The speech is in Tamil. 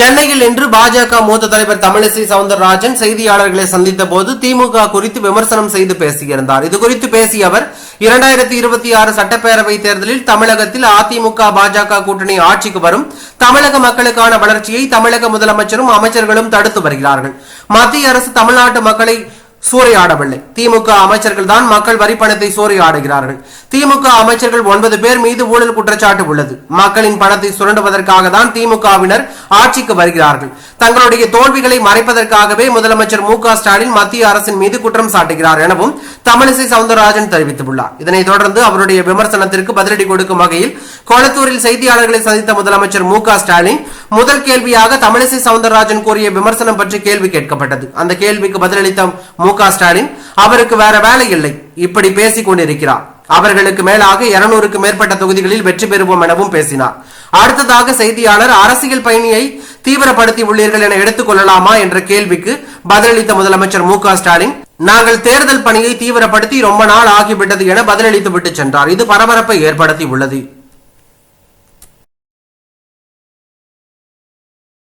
சென்னையில் இன்று பாஜக மூத்த தலைவர் தமிழிசை சவுந்தரராஜன் செய்தியாளர்களை சந்தித்த போது திமுக குறித்து விமர்சனம் செய்து பேசியிருந்தார். இது குறித்து பேசிய அவர் இரண்டாயிரத்தி இருபத்தி ஆறு சட்டப்பேரவை தேர்தலில் தமிழகத்தில் அதிமுக பாஜக கூட்டணி ஆட்சிக்கு வரும். தமிழக மக்களுக்கான வளர்ச்சியை தமிழக முதலமைச்சரும் அமைச்சர்களும் தடுத்து வருகிறார்கள். மத்திய அரசு தமிழ்நாட்டு மக்களை சூறையாடவில்லை. திமுக அமைச்சர்கள் தான் மக்கள் வரி பணத்தை சூறையாடுகிறார்கள். திமுக அமைச்சர்கள் ஒன்பது பேர் மீது ஊழல் குற்றச்சாட்டு உள்ளது. மக்களின் பணத்தை சுரண்டுவதற்காக தான் திமுகவினர் ஆட்சிக்கு வருகிறார்கள். தங்களுடைய தோல்விகளை மறைப்பதற்காகவே முதலமைச்சர் மு க ஸ்டாலின் மத்திய அரசின் மீது குற்றம் சாட்டுகிறார் எனவும் தமிழிசை சவுந்தரராஜன் தெரிவித்துள்ளார். இதனைத் தொடர்ந்து அவருடைய விமர்சனத்திற்கு பதிலடி கொடுக்கும் வகையில் கொளத்தூரில் செய்தியாளர்களை சந்தித்த முதலமைச்சர் மு க ஸ்டாலின் முதல் கேள்வியாக தமிழிசை சவுந்தரராஜன் கூறிய விமர்சனம் பற்றி கேள்வி கேட்கப்பட்டது. அந்த கேள்விக்கு பதிலளித்த மு ஸ்டாலின் அவருக்கு வேற வேலை இல்லை. இப்படி பேசிக் கொண்டிருக்கிறார். அவர்களுக்கு மேலாக இருநூறுக்கு மேற்பட்ட தொகுதிகளில் வெற்றி பெறுவோம் எனவும் பேசினார். அடுத்ததாக செய்தியாளர் அரசியல் பயணியை தீவிரப்படுத்தி உள்ளீர்கள் என எடுத்துக்கொள்ளலாமா என்ற கேள்விக்கு பதிலளித்த முதலமைச்சர் மு ஸ்டாலின் நாங்கள் தேர்தல் பணியை தீவிரப்படுத்தி ரொம்ப நாள் ஆகிவிட்டது என பதிலளித்து விட்டு சென்றார். இது பரபரப்பை ஏற்படுத்தி உள்ளது